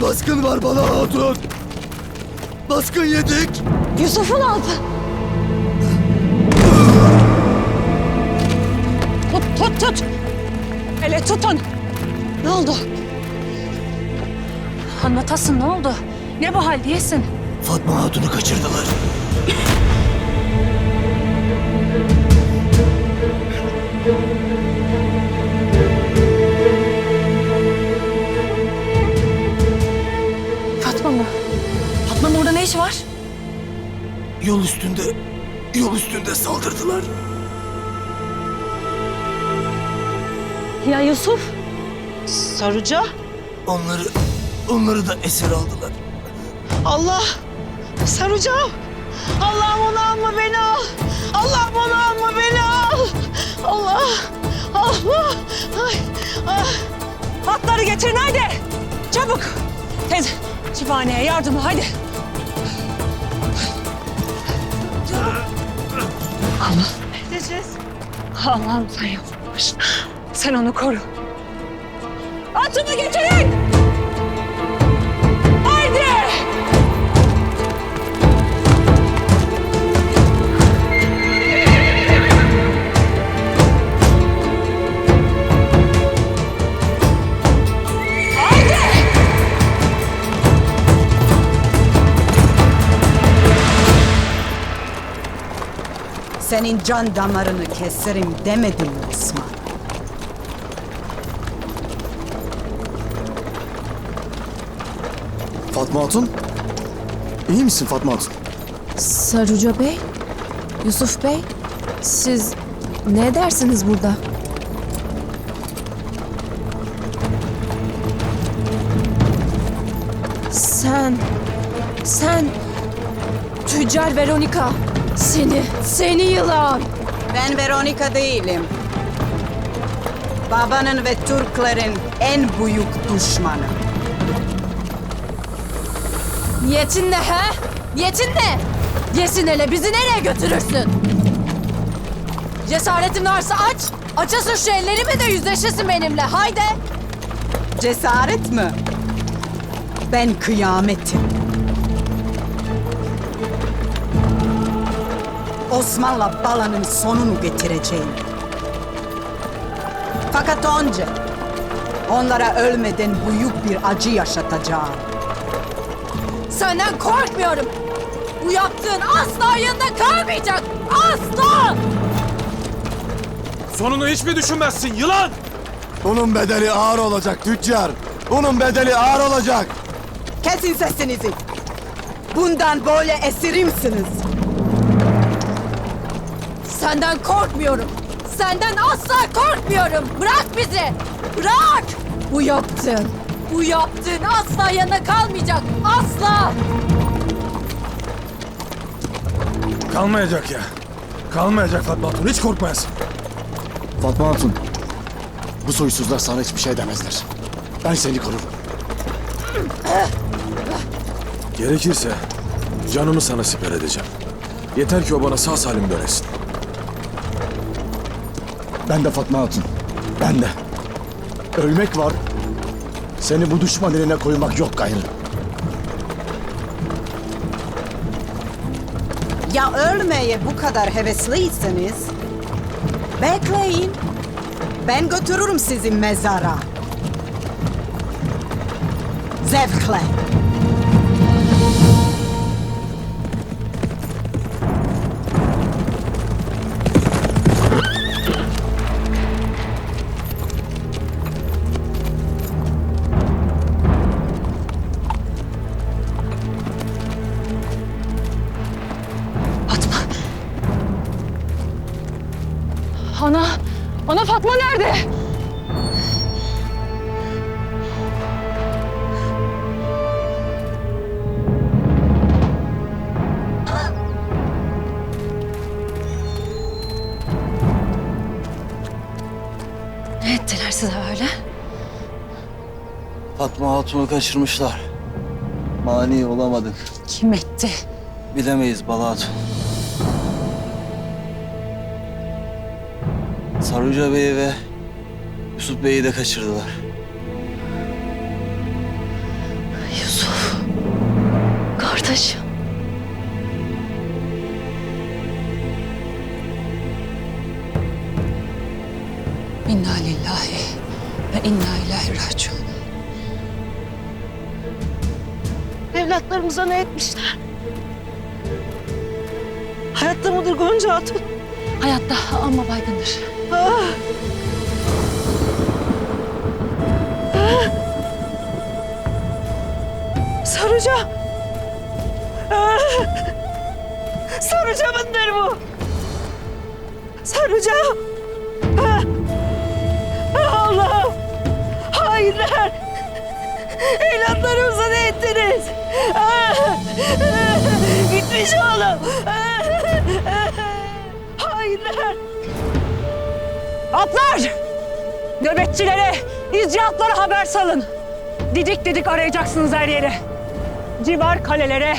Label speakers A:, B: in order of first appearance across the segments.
A: Baskın var bana hatun. Baskın yedik.
B: Yusuf'un aldı. Tut tut tut. Hele tutun. Ne oldu? Anlatasın ne oldu? Ne bu hal diyesin?
A: Fatma Hatun'u kaçırdılar. Üstünde, yol üstünde saldırdılar.
B: Ya Yusuf?
C: Sarıca?
A: Onları, onları da esir aldılar.
C: Allah! Sarıcağım! Allah'ım onu alma beni al! Allah'ım onu alma beni al! Allah! Allah! Ay! Ah!
B: Atları getirin haydi. Çabuk. Tez. Şifaneye yardıma hadi.
C: Ne diyeceğiz?
B: Allah'ım sen yapmış. Sen onu koru. Atımı getirin.
D: Senin can damarını keserim demedim mi Osman?
A: Fatma Hatun, iyi misin Fatma Hatun?
E: Saruca Bey, Yusuf Bey, siz ne dersiniz burada? Sen, sen, tüccar Veronica, seni, seni yılan.
D: Ben Veronica değilim. Babanın ve Türklerin en büyük düşmanı.
E: Niyetin ne he? Niyetin ne? Yesin hele bizi nereye götürürsün? Cesaretin varsa aç. Açasın şu ellerimi de yüzleşesin benimle. Haydi.
D: Cesaret mi? Ben kıyametim. Osman'la balanın sonunu getireceğim. Fakat önce onlara ölmeden büyük bir acı yaşatacağım.
E: Senden korkmuyorum. Bu yaptığın asla yanında kalmayacak. Asla!
F: Sonunu hiç mi düşünmezsin yılan?
A: Bunun bedeli ağır olacak tüccar. Bunun bedeli ağır olacak.
D: Kesin sesinizi. Bundan böyle esirimsiniz.
E: Senden korkmuyorum. Senden asla korkmuyorum. Bırak bizi. Bırak. Bu yaptığın, bu yaptığın asla yanına kalmayacak. Asla.
F: Kalmayacak ya. Kalmayacak Fatma Hatun hiç korkmayasın.
A: Fatma Hatun, bu soysuzlar sana hiçbir şey demezler. Ben seni korurum.
F: Gerekirse canımı sana siper edeceğim. Yeter ki o bana sağ salim dönesin.
A: Ben de Fatma Hatun, ben de. Ölmek var, seni bu düşman eline koymak yok gayrı.
D: Ya ölmeye bu kadar hevesliyseniz bekleyin. Ben götürürüm sizi mezara. Zevkle.
B: Ana Fatma nerede? Ne ettiler size öyle?
G: Fatma Hatun'u kaçırmışlar. Mani olamadık.
B: Kim etti?
G: Bilemeyiz Bala Hatun. Saruca Bey'i ve Yusuf Bey'i de kaçırdılar.
C: Taşı.
B: İnna lillahi ve inna ilahi raciun.
C: Evlatlarımıza ne etmişler? Hayatta mıdır Gonca Hatun?
B: Hayatta ama baygındır.
C: Sarıca. Sarıcamındır bu. Sarıca. Allah'ım. Hainler. Evlatlarımıza ne ettiniz? Gitmiş oğlum.
B: Atlar! Nöbetçilere, izcihatlara haber salın. Didik didik arayacaksınız her yere. Civar kalelere,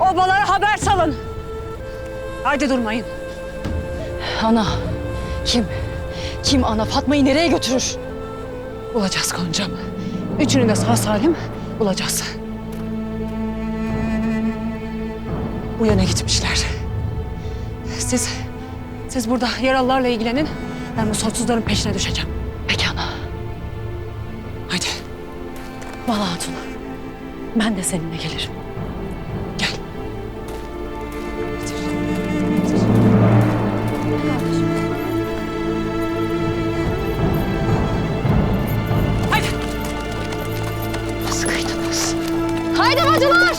B: obalara haber salın. Haydi durmayın.
H: Ana. Kim? Kim ana? Fatma'yı nereye götürür?
B: Bulacağız Goncam. Üçünü de sağ salim bulacağız. Bu yöne gitmişler. Siz, siz burada yaralılarla ilgilenin. Ben bu soysuzların peşine düşeceğim.
H: Peki ana.
B: Haydi
H: Bala Hatun. Ben de seninle gelirim.
B: gel.
H: Nasıl kıydınız? Haydi bacılar!